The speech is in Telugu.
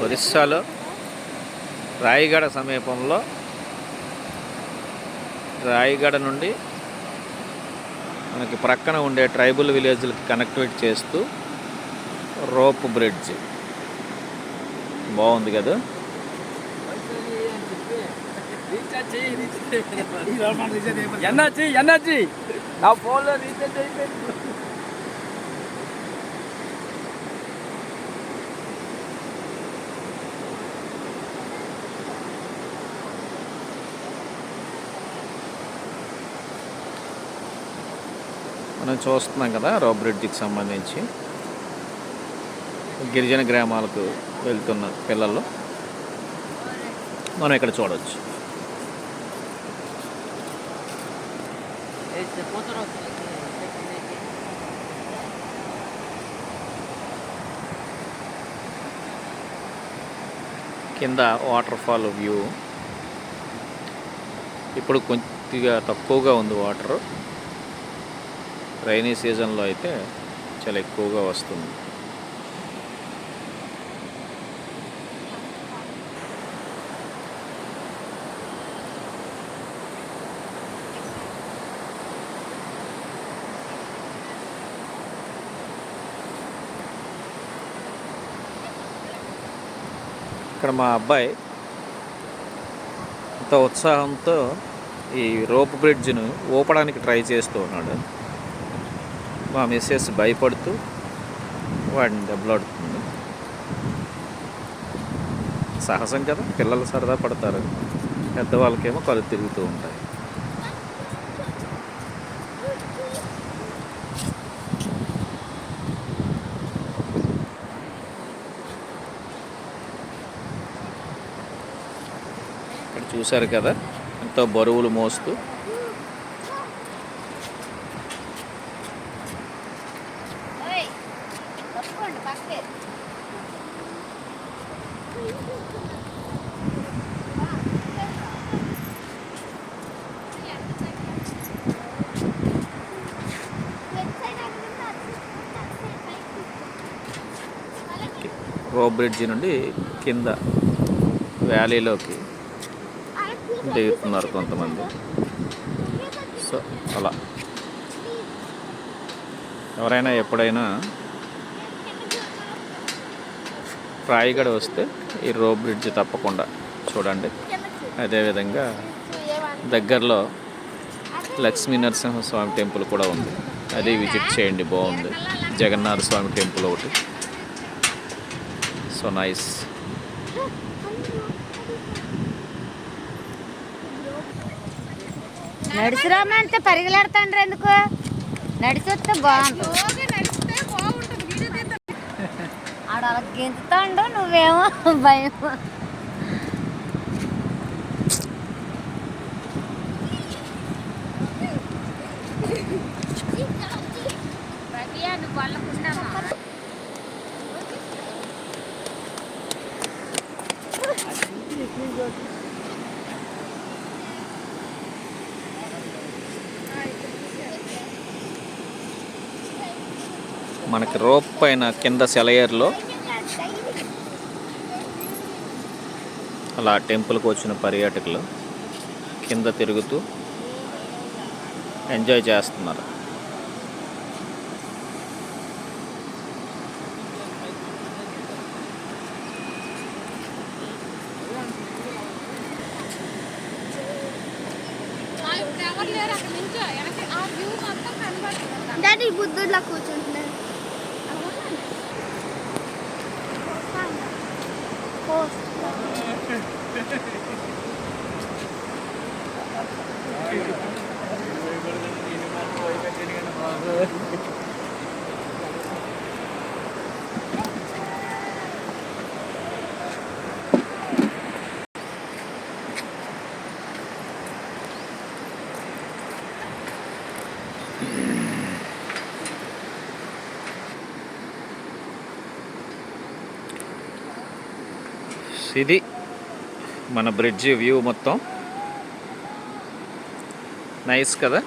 ఒరిస్సాలో రాయగడ సమీపంలో రాయగడ నుండి మనకి ప్రక్కన ఉండే ట్రైబల్ విలేజ్లకి కనెక్టివేట్ చేస్తూ రోప్ బ్రిడ్జ్. బాగుంది కదా? ఎన్నాచి ఎన్నాచి నా ఫోన్లో రీఛార్జ్ అయిపోయింది. మనం చూస్తున్నాం కదా రోబ్రిడ్జికి సంబంధించి. గిరిజన గ్రామాలకు వెళ్తున్న పిల్లలు. మనం ఇక్కడ చూడవచ్చు కింద వాటర్ ఫాల్ వ్యూ. ఇప్పుడు కొద్దిగా తక్కువగా ఉంది వాటర్. రైనీ సీజన్లో అయితే చాలా ఎక్కువగా వస్తుంది. ఇక్కడ మా అబ్బాయి ఎంతో ఉత్సాహంతో ఈ రోప్ బ్రిడ్జ్ను ఊపడానికి ట్రై చేస్తూ ఉన్నాడు. మా మిస్సెస్ భయపడుతూ వాడిని దెబ్బలాడుతుంది. సహజం కదా పిల్లలు సరదా పడతారు. పెద్దవాళ్ళకేమో కళ్ళు తిరుగుతూ ఉంటాయి. ఇక్కడ చూశారు కదా ఎంతో బరువులు మోస్తూ రో బ్రిడ్జి నుండి కింద వ్యాలీలోకి దిగుతున్నారు కొంతమంది. సో అలా. ఎవరైనా ఎప్పుడైనా రాయగడ వస్తే ఈ రో బ్రిడ్జ్ తప్పకుండా చూడండి. అదేవిధంగా దగ్గరలో లక్ష్మీ నరసింహస్వామి టెంపుల్ కూడా ఉంది. అది విజిట్ చేయండి బాగుంది. జగన్నాథ స్వామి టెంపుల్ ఒకటి. So nice. నడిచిరామంటే పరిగెలాడుతాండ్రు ఎందుకు? నడిచి వస్తే బాగుంటుంది. ఆడ అలా గెంతుతాండు నువ్వేమో భయం మనకి రోప్ పైన కింద సెలయర్లో అలా టెంపుల్కి వచ్చిన పర్యాటకులు కింద తిరుగుతూ ఎంజాయ్ చేస్తున్నారు. డాడీ బుద్ధుడిలా സ്ഥിതി మన బ్రిడ్జ్ వ్యూ మొత్తం. నైస్ కదా?